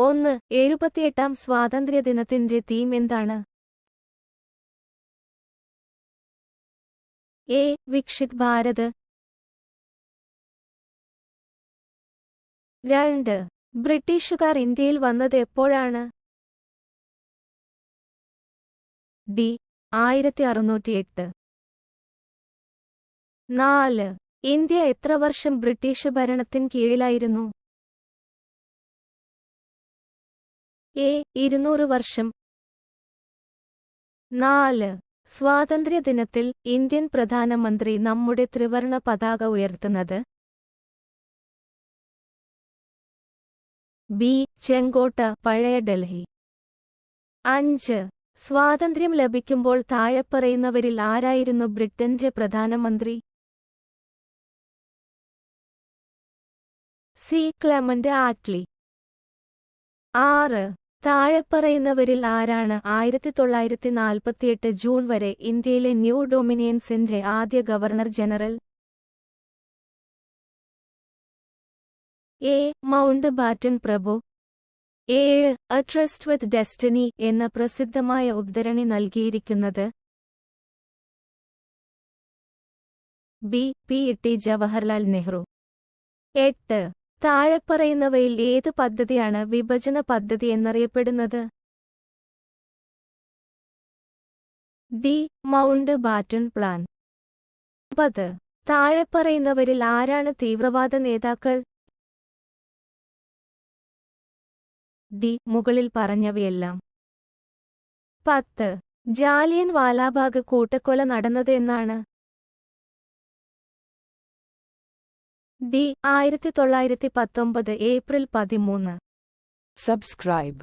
ഒന്ന് എഴുപത്തിയെട്ടാം സ്വാതന്ത്ര്യദിനത്തിന്റെ തീം എന്താണ്? എ വിക്ഷിത് ഭാരത്. രണ്ട് ബ്രിട്ടീഷുകാർ ഇന്ത്യയിൽ വന്നത് എപ്പോഴാണ്? ഡി ആയിരത്തി അറുന്നൂറ്റിയെട്ട് നാല് ഇന്ത്യ എത്ര വർഷം ബ്രിട്ടീഷ് ഭരണത്തിൻ കീഴിലായിരുന്നു? എ ഇരുന്നൂറ് വർഷം. നാല് സ്വാതന്ത്ര്യദിനത്തിൽ ഇന്ത്യൻ പ്രധാനമന്ത്രി നമ്മുടെ ത്രിവർണ പതാക ഉയർത്തുന്നത്. ബി ചെങ്കോട്ട പഴയ ഡൽഹി. അഞ്ച് സ്വാതന്ത്ര്യം ലഭിക്കുമ്പോൾ താഴെപ്പറയുന്നവരിൽ ആരായിരുന്നു ബ്രിട്ടന്റെ പ്രധാനമന്ത്രി? C Clement Attlee. ആറ്. താഴെപ്പറയുന്നവരിൽ ആരാണ്? ആയിരത്തി തൊള്ളായിരത്തി നാൽപ്പത്തിയെട്ട് ജൂൺ വരെ ഇന്ത്യയിലെ ന്യൂ ഡൊമിനിയൻസിന്റെ ആദ്യ governor general. A. Mountbatten പ്രഭു. ഏഴ്. എ ട്രസ്റ്റ് വിത്ത് ഡെസ്റ്റിനി എന്ന പ്രസിദ്ധമായ ഉദ്ധരണി നൽകിയിരിക്കുന്നത്. B. P. T. Jawaharlal Nehru. എട്ട്. താഴെപ്പറയുന്നവയിൽ ഏത് പദ്ധതിയാണ് വിഭജന പദ്ധതി എന്നറിയപ്പെടുന്നത്? ഡി മൗണ്ട് ബാറ്റൺ പ്ലാൻ പത് താഴെപ്പറയുന്നവരിൽ ആരാണ് തീവ്രവാദ നേതാക്കൾ? ഡി മുകളിൽ പറഞ്ഞവയെല്ലാം. പത്ത്. ജാലിയൻ വാലാബാഗ് കൂട്ടക്കൊല നടന്നത് എന്നാണ്. ഡി ആയിരത്തി തൊള്ളായിരത്തി പത്തൊമ്പത് ഏപ്രിൽ പതിമൂന്ന് Subscribe.